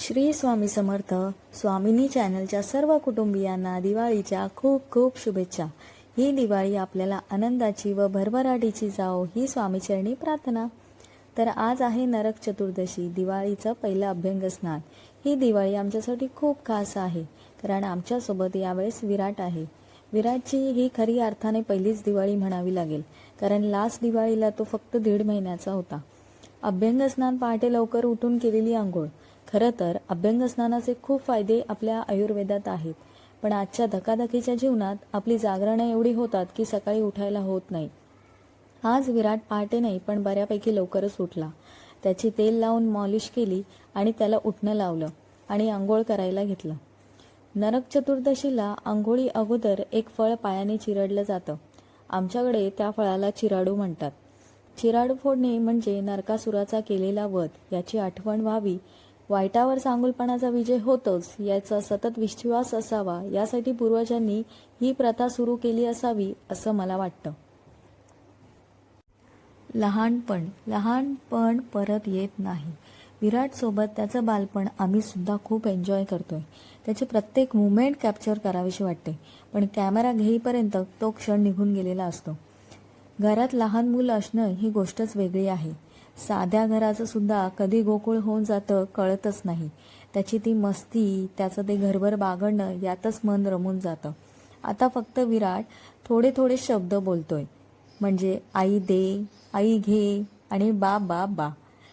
श्री स्वामी समर्थ स्वामिनी चॅनलच्या सर्व कुटुंबियांना दिवाळीच्या खूप खूप शुभेच्छा. ही दिवाळी आपल्याला आनंदाची व भरभराटीची जाओ ही स्वामीचरणी प्रार्थना. तर आज आहे नरक चतुर्दशी दिवाळीचं पहिलं अभ्यंग स्नान. ही दिवाळी आमच्यासाठी खूप खास आहे कारण आमच्यासोबत यावेळेस विराट आहे. विराटची ही खरी अर्थाने पहिलीच दिवाळी म्हणावी लागेल कारण लास्ट दिवाळीला तो फक्त दीड महिन्याचा होता. अभ्यंग स्नान पहाटे लवकर उठून केलेली आंघोळ. खरं तर अभ्यंग स्नानाचे खूप फायदे आपल्या आयुर्वेदात आहेत. पण आजच्या धकाधकीच्या जीवनात आपली जागरणं एवढी होतात की सकाळी उठायला होत नाही. आज विराट पहाटे नाही पण बऱ्यापैकी लवकरच उठला. त्याची तेल लावून मॉलिश केली आणि त्याला उठणं लावलं आणि आंघोळ करायला घेतलं. नरक चतुर्दशीला आंघोळी अगोदर एक फळ पायाने चिरडलं जातं. आमच्याकडे त्या फळाला चिराडू म्हणतात. चिराडू फोडणे म्हणजे नरकासुराचा केलेला वध याची आठवण व्हावी वाईटावर चांगुलपणाचा विजय होतोच याचा सतत विश्वास असावा यासाठी पूर्वजांनी ही प्रथा सुरू केली असावी असं मला वाटतं. लहानपण लहानपण परत येत नाही. विराट सोबत त्याचं बालपण आम्ही सुद्धा खूप एन्जॉय करतोय. त्याचे प्रत्येक मुवमेंट कॅप्चर करावीशी वाटते पण कॅमेरा घेईपर्यंत तो क्षण निघून गेलेला असतो. घरात लहान मुलं असणं ही गोष्टच वेगळी आहे. साध्या घराचं सुद्धा कधी गोकुळ होऊन जातं कळतच नाही. त्याची ती मस्ती त्याचं ते घरभर बागडणं यातच मन रमून जातं. आता फक्त विराट थोडे थोडे शब्द बोलतोय. म्हणजे आई दे आई घे आणि बा बा बा.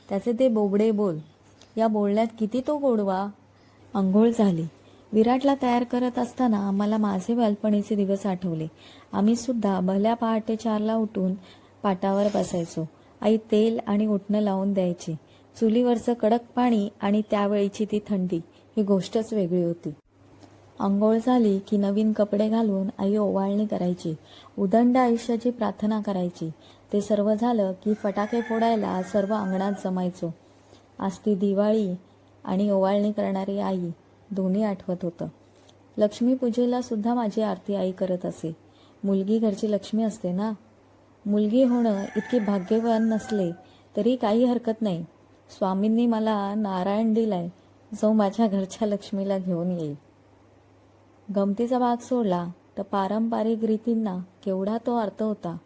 त्याचे ते बोबडे बोल. या बोलण्यात किती तो गोडवा. आंघोळ झाली. विराटला तयार करत असताना मला माझे बालपणीचे दिवस आठवले. आम्ही सुद्धा भल्या पहाटे चारला उठून पाटावर बसायचो. आई तेल आणि उठणं लावून द्यायची. चुलीवरचं कडक पाणी आणि त्यावेळीची ती थंडी ही गोष्टच वेगळी होती. आंघोळ झाली की नवीन कपडे घालून आई ओवाळणी करायची. उदंड आयुष्याची प्रार्थना करायची. ते सर्व झालं की फटाके फोडायला सर्व अंगणात जमायचो. आज ती दिवाळी आणि ओवाळणी करणारी आई दोन्ही आठवत होतं. लक्ष्मीपूजेला सुद्धा माझी आरती आई करत असे. मुलगी घरची लक्ष्मी असते ना? मुलगी होणं इतकी भाग्यवान नसले तरी काही हरकत नाही. स्वामींनी मला नारायण दिलाय जो माझ्या घरच्या लक्ष्मीला घेऊन येईल. गमतीचा भाग सोडला तर पारंपरिक रीतींना केवढा तो अर्थ होता.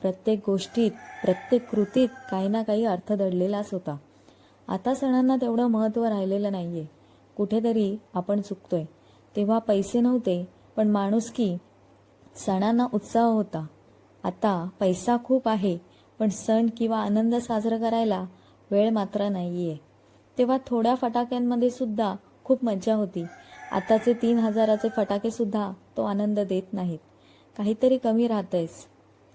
प्रत्येक गोष्टीत प्रत्येक कृतीत काही ना काही अर्थ दडलेलाच होता. आता सणांना तेवढं महत्त्व राहिलेलं नाही आहे कुठेतरी आपण चुकतोय. तेव्हा पैसे नव्हते पण माणुसकी सणांना उत्साह होता. आता पैसा खूप आहे पण सण किंवा आनंद साजरा करायला वेळ मात्र नाहीये. तेव्हा थोड्या फटाक्यांमध्ये सुद्धा खूप मज्जा होती. आताचे तीन हजाराचे फटाके सुद्धा तो आनंद देत नाहीत. काहीतरी कमी राहतंयच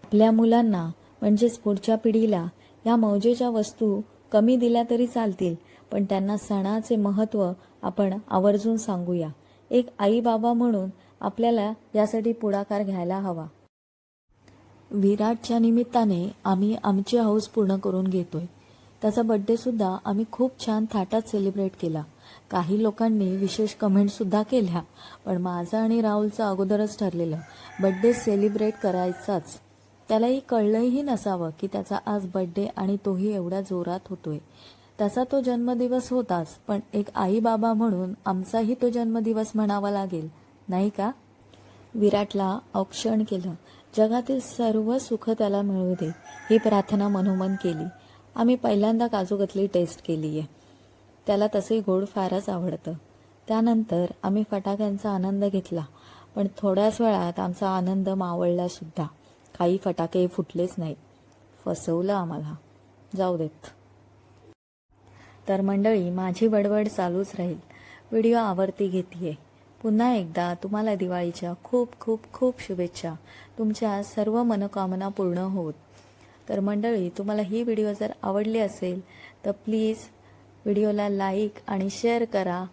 आपल्या मुलांना म्हणजेच पुढच्या पिढीला या मौजेच्या वस्तू कमी दिल्या तरी चालतील पण त्यांना सणाचे महत्त्व आपण आवर्जून सांगूया. एक आई बाबा म्हणून आपल्याला यासाठी पुढाकार घ्यायला हवा. विराटच्या निमित्ताने आम्ही आमची हौस पूर्ण करून घेतोय. त्याचा बड्डेसुद्धा आम्ही खूप छान थाटात सेलिब्रेट केला. काही लोकांनी विशेष कमेंटसुद्धा केल्या पण माझं आणि राहुलचं अगोदरच ठरलेलं बड्डे सेलिब्रेट करायचाच. त्यालाही कळलंही नसावं की त्याचा आज बड्डे आणि तोही एवढ्या जोरात होतोय. त्याचा तो जन्मदिवस होताच पण एक आई बाबा म्हणून आमचाही तो जन्मदिवस म्हणावा लागेल नाही का? विराटला औक्षण केलं. जगातील सर्व सुख त्याला मिळू दे. ही प्रार्थना मनोमन केली. आम्ही पहिल्यांदा काजूकतली टेस्ट केली आहे. त्याला तसे गोड फारच आवडतं. त्यानंतर आम्ही फटाक्यांचा आनंद घेतला. पण थोड्याच वेळात आमचा आनंद मावळला सुद्धा. काही फटाके फुटलेच नाहीत. फसवलं आम्हाला. जाऊ देत. तर मंडळी माझी बडबड चालूच राहील. व्हिडिओ आवडती घेतीये. पुन्हा एकदा तुम्हाला दिवाळीच्या खूप खूप खूप शुभेच्छा. तुमच्या सर्व मनोकामना पूर्ण होत तर मंडळी तुम्हाला ही व्हिडिओ जर आवडली असेल तर प्लीज व्हिडिओला लाईक आणि शेअर करा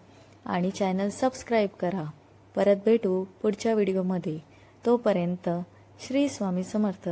आणि चॅनल सबस्क्राईब करा. परत भेटू पुढच्या व्हिडिओमध्ये. तोपर्यंत श्री स्वामी समर्थ.